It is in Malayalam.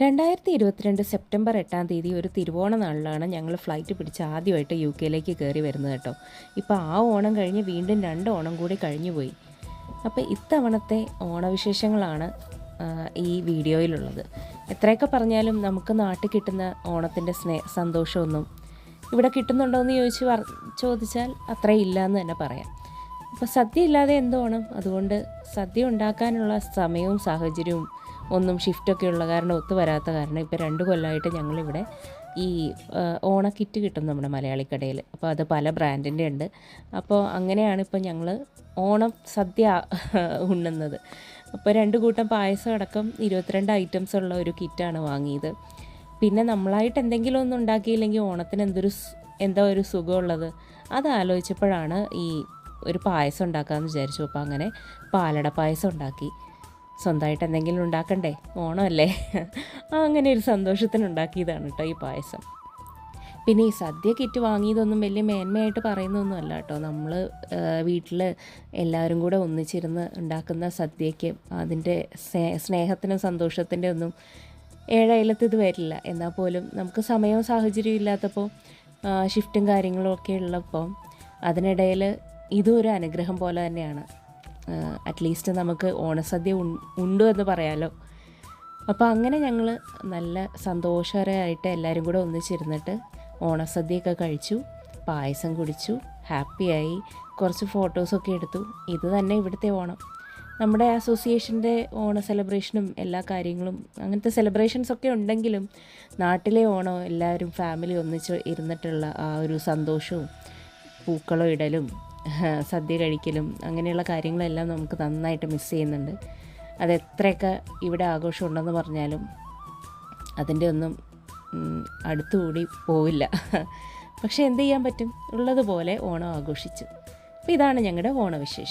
രണ്ടായിരത്തി ഇരുപത്തിരണ്ട് സെപ്റ്റംബർ എട്ടാം തീയതി ഒരു തിരുവോണ നാളിലാണ് ഞങ്ങൾ ഫ്ലൈറ്റ് പിടിച്ച് ആദ്യമായിട്ട് യു കെയിലേക്ക് കയറി വരുന്നത് കേട്ടോ. ഇപ്പോൾ ആ ഓണം കഴിഞ്ഞ് വീണ്ടും രണ്ട് ഓണം കൂടി കഴിഞ്ഞു പോയി. അപ്പോൾ ഇത്തവണത്തെ ഓണവിശേഷങ്ങളാണ് ഈ വീഡിയോയിലുള്ളത്. എത്രയൊക്കെ പറഞ്ഞാലും നമുക്ക് നാട്ടിൽ കിട്ടുന്ന ഓണത്തിന്റെ സ്നേഹ സന്തോഷമൊന്നും ഇവിടെ കിട്ടുന്നുണ്ടോ എന്ന് ചോദിച്ച് പറ ചോദിച്ചാൽ അത്രയും ഇല്ല എന്ന് തന്നെ പറയാം. അപ്പോൾ സദ്യ ഇല്ലാതെ എന്തോണം അതുകൊണ്ട് സദ്യ ഉണ്ടാക്കാനുള്ള സമയവും സാഹചര്യവും ഒന്നും ഷിഫ്റ്റൊക്കെ ഉള്ള കാരണം ഒത്തു വരാത്ത കാരണം ഇപ്പോൾ രണ്ട് കൊല്ലമായിട്ട് ഞങ്ങളിവിടെ ഈ ഓണക്കിറ്റ് ഓണ കിറ്റ് കിട്ടും നമ്മുടെ മലയാളിക്കടയിൽ അപ്പോൾ അത് പല ബ്രാൻഡിന്റെ ഉണ്ട്. അപ്പോൾ അങ്ങനെയാണ് ഇപ്പോൾ ഞങ്ങൾ ഓണം സദ്യ ഉണ്ണുന്നത്. അപ്പോൾ രണ്ട് കൂട്ടം പായസം അടക്കം ഇരുപത്തിരണ്ട് ഐറ്റംസ് ഉള്ള ഒരു കിറ്റാണ് വാങ്ങിയത്. പിന്നെ നമ്മളായിട്ട് എന്തെങ്കിലും ഒന്നും ഉണ്ടാക്കിയില്ലെങ്കിൽ ഓണത്തിന് എന്തൊരു എന്താ ഒരു സുഖമുള്ളത്? അത് ആലോചിച്ചപ്പോഴാണ് ഈ ഒരു പായസം ഉണ്ടാക്കാമെന്ന് വിചാരിച്ചു. അപ്പോൾ അങ്ങനെ പാലട പായസം ഉണ്ടാക്കി. സ്വന്തമായിട്ട് എന്തെങ്കിലും ഉണ്ടാക്കണ്ടേ? ഓണമല്ലേ? അങ്ങനെ ഒരു സന്തോഷത്തിന് ഉണ്ടാക്കിയതാണ് കേട്ടോ ഈ പായസം. പിന്നെ ഈ സദ്യ കിറ്റ് വാങ്ങിയതൊന്നും വലിയ മേന്മയായിട്ട് പറയുന്നൊന്നും അല്ല കേട്ടോ നമ്മൾ വീട്ടിൽ എല്ലാവരും കൂടെ ഒന്നിച്ചിരുന്ന് ഉണ്ടാക്കുന്ന സദ്യയ്ക്ക് അതിന്റെ സ്നേ- സ്നേഹത്തിനും സന്തോഷത്തിന്റെ ഒന്നും ഏഴയിലത്ത് ഇത് വരില്ല. എന്നാൽ പോലും നമുക്ക് സമയവും സാഹചര്യവും ഇല്ലാത്തപ്പോൾ ഷിഫ്റ്റും കാര്യങ്ങളും ഒക്കെ ഉള്ളപ്പോൾ അതിനിടയിൽ ഇതും ഒരു അനുഗ്രഹം പോലെ തന്നെയാണ്. അറ്റ്ലീസ്റ്റ് നമുക്ക് ഓണസദ്യ ഉണ്ട് എന്ന് പറയാലോ. അപ്പോൾ അങ്ങനെ ഞങ്ങൾ നല്ല സന്തോഷകരമായിട്ട് എല്ലാവരും കൂടെ ഒന്നിച്ചിരുന്നിട്ട് ഓണസദ്യയൊക്കെ കഴിച്ചു പായസം കുടിച്ചു ഹാപ്പിയായി കുറച്ച് ഫോട്ടോസൊക്കെ എടുത്തു. ഇത് തന്നെ ഇവിടുത്തെ ഓണം. നമ്മുടെ അസോസിയേഷന്റെ ഓണ സെലിബ്രേഷനും എല്ലാ കാര്യങ്ങളും അങ്ങനത്തെ സെലിബ്രേഷൻസ് ഒക്കെ ഉണ്ടെങ്കിലും നാട്ടിലെ ഓണം എല്ലാവരും ഫാമിലി ഒന്നിച്ച് ഇരുന്നിട്ടുള്ള ആ ഒരു സന്തോഷവും പൂക്കളം ഇടലും സദ്യ കഴിക്കലും അങ്ങനെയുള്ള കാര്യങ്ങളെല്ലാം നമുക്ക് നന്നായിട്ട് മിസ് ചെയ്യുന്നുണ്ട്. അത് എത്രയൊക്കെ ഇവിടെ ആഘോഷം ഉണ്ടെന്ന് പറഞ്ഞാലും അതിന്റെ ഒന്നും അടുത്തുകൂടി പോവില്ല. പക്ഷേ എന്ത് ചെയ്യാൻ പറ്റും? ഉള്ളതുപോലെ ഓണം ആഘോഷിച്ചു. അപ്പോൾ ഇതാണ് ഞങ്ങളുടെ ഓണവിശേഷം.